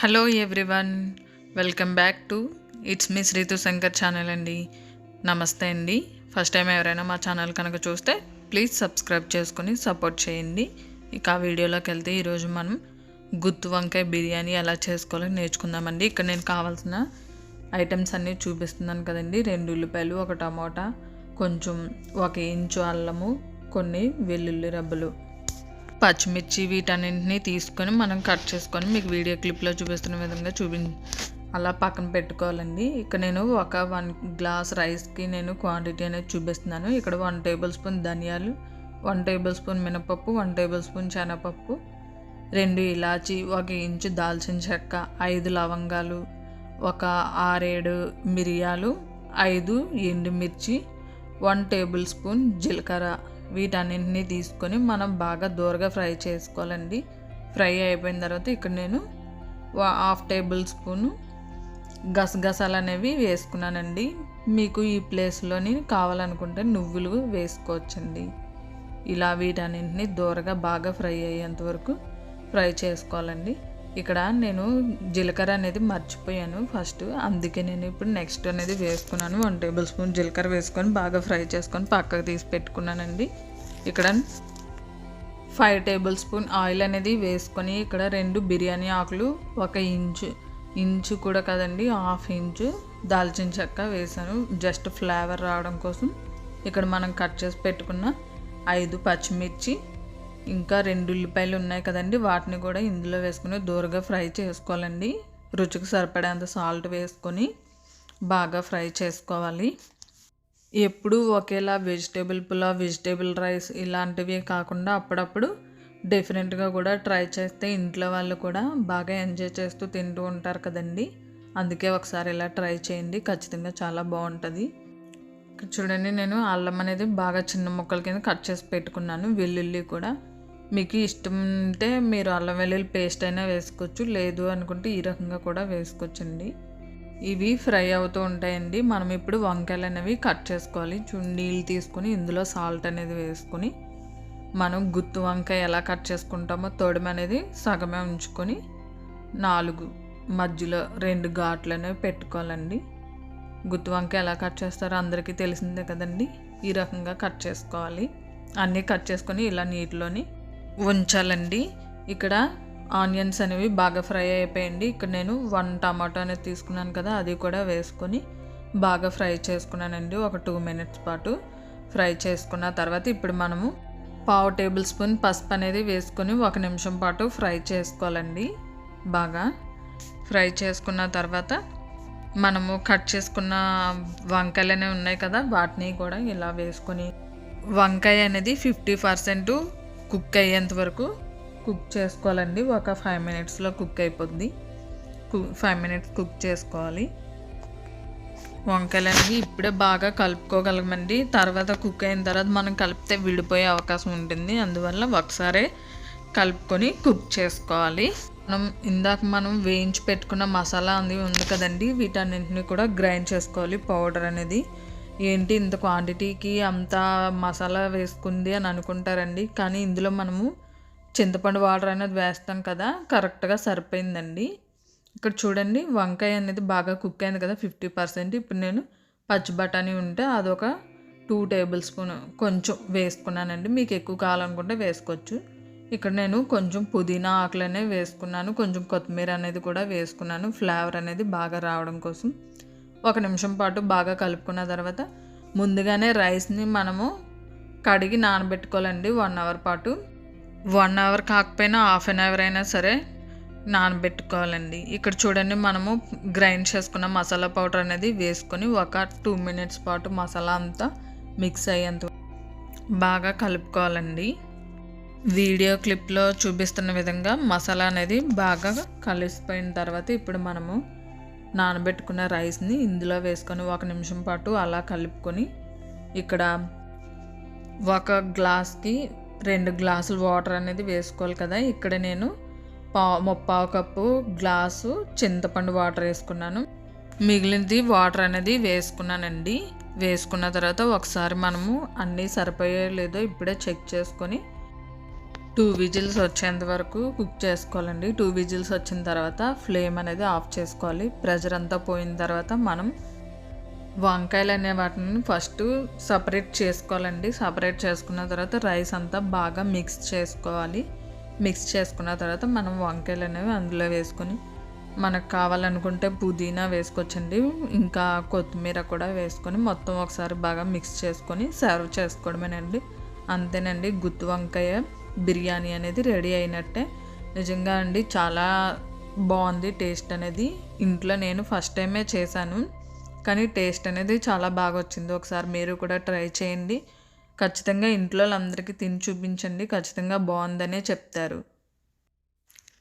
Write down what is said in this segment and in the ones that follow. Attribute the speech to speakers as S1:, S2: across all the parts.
S1: Hello everyone welcome back to it's me Shritu Shankar channel అండి. నమస్తే అండి. First time ఎవరైనా మా ఛానల్ కనుక చూస్తే ప్లీజ్ సబ్స్క్రైబ్ చేసుకుని సపోర్ట్ చేయండి. ఇక ఆ వీడియోలోకి వెళ్తే ఈరోజు మనం గుత్తు వంకాయ బిర్యానీ ఎలా చేసుకోవాలో నేర్చుకుందామండి. ఇక్కడ నేను కావాల్సిన ఐటమ్స్ అన్నీ చూపిస్తున్నాను కదండి. రెండు ఉల్లిపాయలు ఒక టమోటా కొంచెం ఒక ఇంచు అల్లము కొన్ని వెల్లుల్లి రబ్బలు. పచ్చిమిర్చి వీటన్నింటినీ తీసుకొని మనం కట్ చేసుకొని మీకు వీడియో క్లిప్లో చూపిస్తున్న విధంగా చూపి అలా పక్కన పెట్టుకోవాలండి. ఇక్కడ నేను ఒక వన్ గ్లాస్ రైస్కి నేను క్వాంటిటీ అనేది చూపిస్తున్నాను. ఇక్కడ వన్ టేబుల్ స్పూన్ ధనియాలు వన్ టేబుల్ స్పూన్ మినపప్పు వన్ టేబుల్ స్పూన్ శనగపప్పు రెండు ఇలాచి ఒక ఇంచు దాల్చిన చెక్క ఐదు లవంగాలు ఒక ఆరేడు మిరియాలు ఐదు ఎండుమిర్చి వన్ టేబుల్ స్పూన్ జీలకర్ర. వీటన్నింటినీ తీసుకొని మనం బాగా దూరగా ఫ్రై చేసుకోవాలండి. ఫ్రై అయిపోయిన తర్వాత ఇక్కడ నేను హాఫ్ టేబుల్ స్పూను గసగసాలు అనేవి వేసుకున్నానండి. మీకు ఈ ప్లేస్లోని కావాలనుకుంటే నువ్వులు వేసుకోవచ్చండి. ఇలా వీటన్నింటినీ దూరగా బాగా ఫ్రై అయ్యేంత వరకు ఫ్రై చేసుకోవాలండి. ఇక్కడ నేను జీలకర్ర అనేది మర్చిపోయాను ఫస్ట్. అందుకే నేను ఇప్పుడు నెక్స్ట్ అనేది వేసుకున్నాను. వన్ టేబుల్ స్పూన్ జీలకర్ర వేసుకొని బాగా ఫ్రై చేసుకొని పక్కకు తీసి పెట్టుకున్నానండి. ఇక్కడ ఫైవ్ టేబుల్ స్పూన్ ఆయిల్ అనేది వేసుకొని ఇక్కడ రెండు బిర్యానీ ఆకులు ఒక ఇంచు ఇంచు కూడా కదండి హాఫ్ ఇంచు దాల్చిన చెక్క వేసాను జస్ట్ ఫ్లేవర్ రావడం కోసం. ఇక్కడ మనం కట్ చేసి పెట్టుకున్న ఐదు పచ్చిమిర్చి ఇంకా రెండు ఉల్లిపాయలు ఉన్నాయి కదండి. వాటిని కూడా ఇందులో వేసుకుని దూరగా ఫ్రై చేసుకోవాలండి. రుచికి సరిపడేంత సాల్ట్ వేసుకొని బాగా ఫ్రై చేసుకోవాలి. ఎప్పుడూ ఒకేలా వెజిటేబుల్ పులావ్ వెజిటేబుల్ రైస్ ఇలాంటివి కాకుండా అప్పుడప్పుడు డిఫరెంట్గా కూడా ట్రై చేస్తే ఇంట్లో వాళ్ళు కూడా బాగా ఎంజాయ్ చేస్తూ తింటూ ఉంటారు కదండి. అందుకే ఒకసారి ఇలా ట్రై చేయండి. ఖచ్చితంగా చాలా బాగుంటుంది. చూడండి నేను అల్లం అనేది బాగా చిన్న ముక్కల కింద కట్ చేసి పెట్టుకున్నాను. వెల్లుల్లి కూడా మీకు ఇష్టం ఉంటే మీరు అల్లం వెల్లుల్లి పేస్ట్ అయినా వేసుకోవచ్చు లేదు అనుకుంటే ఈ రకంగా కూడా వేసుకోవచ్చండి. ఇవి ఫ్రై అవుతూ ఉంటాయండి. మనం ఇప్పుడు వంకాయలు అనేవి కట్ చేసుకోవాలి. నీళ్ళు తీసుకుని ఇందులో సాల్ట్ అనేది వేసుకొని మనం గుత్తు వంకాయ ఎలా కట్ చేసుకుంటామో తొడమ అనేది సగమే ఉంచుకొని నాలుగు మధ్యలో రెండు ఘాట్లు అనేవి పెట్టుకోవాలండి. గుత్తి వంకాయ ఎలా కట్ చేస్తారో అందరికీ తెలిసిందే కదండి. ఈ రకంగా కట్ చేసుకోవాలి. అన్నీ కట్ చేసుకొని ఇలా నీటిలోని ఉంచాలండి. ఇక్కడ ఆనియన్స్ అనేవి బాగా ఫ్రై అయిపోయండి ఇక్కడ నేను వన్ టమాటో అనేది తీసుకున్నాను కదా అది కూడా వేసుకొని బాగా ఫ్రై చేసుకున్నానండి. ఒక టూ మినిట్స్ పాటు ఫ్రై చేసుకున్న తర్వాత ఇప్పుడు మనము పావు టేబుల్ స్పూన్ పసుపు అనేది వేసుకొని ఒక నిమిషం పాటు ఫ్రై చేసుకోవాలండి. బాగా ఫ్రై చేసుకున్న తర్వాత మనము కట్ చేసుకున్న వంకాయలు అనేవి ఉన్నాయి కదా వాటిని కూడా ఇలా వేసుకొని వంకాయ అనేది ఫిఫ్టీ పర్సెంట్ కుక్ అయ్యేంత వరకు కుక్ చేసుకోవాలండి. ఒక ఫైవ్ మినిట్స్లో కుక్ అయిపోద్ది. ఫైవ్ మినిట్స్ కుక్ చేసుకోవాలి. వంకాయలు అనేవి ఇప్పుడే బాగా కలుపుకోగలమండి. తర్వాత కుక్ అయిన తర్వాత మనం కలిపితే విడిపోయే అవకాశం ఉంటుంది. అందువల్ల ఒకసారి కలుపుకొని కుక్ చేసుకోవాలి. మనం ఇందాక మనం వేయించి పెట్టుకున్న మసాలా అనేది ఉంది కదండి. వీటన్నింటినీ కూడా గ్రైండ్ చేసుకోవాలి పౌడర్ అనేది. ఏంటి ఇంత క్వాంటిటీకి అంత మసాలా వేసుకుంది అని అనుకుంటారండి. కానీ ఇందులో మనము చింతపండు వాటర్ అనేది వేస్తాం కదా కరెక్ట్గా సరిపోయిందండి. ఇక్కడ చూడండి వంకాయ అనేది బాగా కుక్ అయింది కదా ఫిఫ్టీ పర్సెంట్ ఇప్పుడు నేను పచ్చి బఠానీ ఉంటే అదొక టూ టేబుల్ స్పూన్ కొంచెం వేసుకున్నానండి. మీకు ఎక్కువ కావాలనుకుంటే వేసుకోవచ్చు. ఇక్కడ నేను కొంచెం పుదీనా ఆకులు అనేవి వేసుకున్నాను. కొంచెం కొత్తిమీర అనేది కూడా వేసుకున్నాను. ఫ్లేవర్ అనేది బాగా రావడం కోసం. ఒక నిమిషం పాటు బాగా కలుపుకున్న తర్వాత ముందుగానే రైస్ని మనము కడిగి నానబెట్టుకోవాలండి వన్ అవర్ పాటు. వన్ అవర్ కాకపోయినా హాఫ్ అన్ అవర్ అయినా సరే నానబెట్టుకోవాలండి. ఇక్కడ చూడండి మనము గ్రైండ్ చేసుకున్న మసాలా పౌడర్ అనేది వేసుకొని ఒక టూ మినిట్స్ పాటు మసాలా అంతా మిక్స్ అయ్యేంత బాగా కలుపుకోవాలండి. వీడియో క్లిప్లో చూపిస్తున్న విధంగా మసాలా అనేది బాగా కలిసిపోయిన తర్వాత ఇప్పుడు మనము నానబెట్టుకున్న రైస్ని ఇందులో వేసుకొని ఒక నిమిషం పాటు అలా కలుపుకొని ఇక్కడ ఒక గ్లాస్కి రెండు గ్లాసులు వాటర్ అనేది వేసుకోవాలి కదా. ఇక్కడ నేను పా ముప్పావు కప్పు గ్లాసు చింతపండు వాటర్ వేసుకున్నాను. మిగిలినది వాటర్ అనేది వేసుకున్నానండి. వేసుకున్న తర్వాత ఒకసారి మనము అన్నీ సరిపోయే లేదో ఇప్పుడే చెక్ చేసుకొని టూ విజిల్స్ వచ్చేంత వరకు కుక్ చేసుకోవాలండి. టూ విజిల్స్ వచ్చిన తర్వాత ఫ్లేమ్ అనేది ఆఫ్ చేసుకోవాలి. ప్రెషర్ అంతా పోయిన తర్వాత మనం వంకాయలు అనే వాటిని ఫస్ట్ సపరేట్ చేసుకోవాలండి. సపరేట్ చేసుకున్న తర్వాత రైస్ అంతా బాగా మిక్స్ చేసుకోవాలి. మిక్స్ చేసుకున్న తర్వాత మనం వంకాయలు అనేవి అందులో వేసుకొని మనకు కావాలనుకుంటే పుదీనా వేసుకోవచ్చండి. ఇంకా కొత్తిమీర కూడా వేసుకొని మొత్తం ఒకసారి బాగా మిక్స్ చేసుకొని సర్వ్ చేసుకోవడమేనండి. అంతేనండి. గుత్తు వంకాయ బిర్యానీ అనేది రెడీ అయినట్టే. నిజంగా అండి చాలా బాగుంది టేస్ట్ అనేది. ఇంట్లో నేను ఫస్ట్ టైమే చేశాను కానీ టేస్ట్ అనేది చాలా బాగా వచ్చింది ఒకసారి మీరు కూడా ట్రై చేయండి. ఖచ్చితంగా ఇంట్లో అందరికీ తిని చూపించండి ఖచ్చితంగా బాగుందనే చెప్తారు.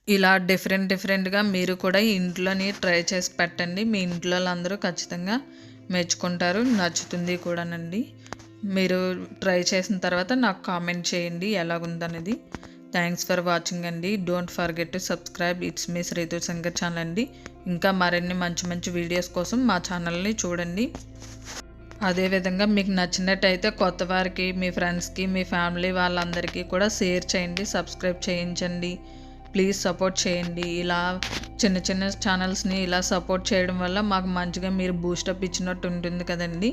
S1: ఇలా డిఫరెంట్ డిఫరెంట్గా మీరు కూడా ఇంట్లోని ట్రై చేసి పెట్టండి. మీ ఇంట్లో అందరూ ఖచ్చితంగా మెచ్చుకుంటారు నచ్చుతుంది కూడానండి. మీరు ట్రై చేసిన తర్వాత నాకు కామెంట్ చేయండి ఎలాగుందనేది. థ్యాంక్స్ ఫర్ వాచింగ్ అండి. Don't forget to subscribe it's me Shritu Shankar channel అండి. ఇంకా మరిన్ని మంచి మంచి వీడియోస్ కోసం మా ఛానల్ని చూడండి. అదేవిధంగా మీకు నచ్చినట్టయితే కొత్త వారికి మీ ఫ్రెండ్స్కి మీ ఫ్యామిలీ వాళ్ళందరికీ కూడా షేర్ చేయండి సబ్స్క్రైబ్ చేయించండి. ప్లీజ్ సపోర్ట్ చేయండి. ఇలా చిన్న చిన్న ఛానల్స్ని ఇలా సపోర్ట్ చేయడం వల్ల మాకు మంచిగా మీరు బూస్టప్ ఇచ్చినట్టు ఉంటుంది కదండి.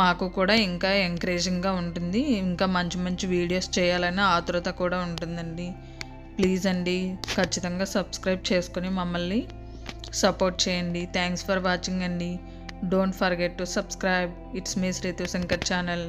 S1: మాకు కూడా ఇంకా ఎంకరేజింగ్గా ఉంటుంది. ఇంకా మంచి మంచి వీడియోస్ చేయాలనే ఆతురత కూడా ఉంటుందండి. ప్లీజ్ అండి ఖచ్చితంగా సబ్స్క్రైబ్ చేసుకొని మమ్మల్ని సపోర్ట్ చేయండి. థ్యాంక్స్ ఫర్ వాచింగ్ అండి. Don't forget to subscribe it's me Shritu Shankar channel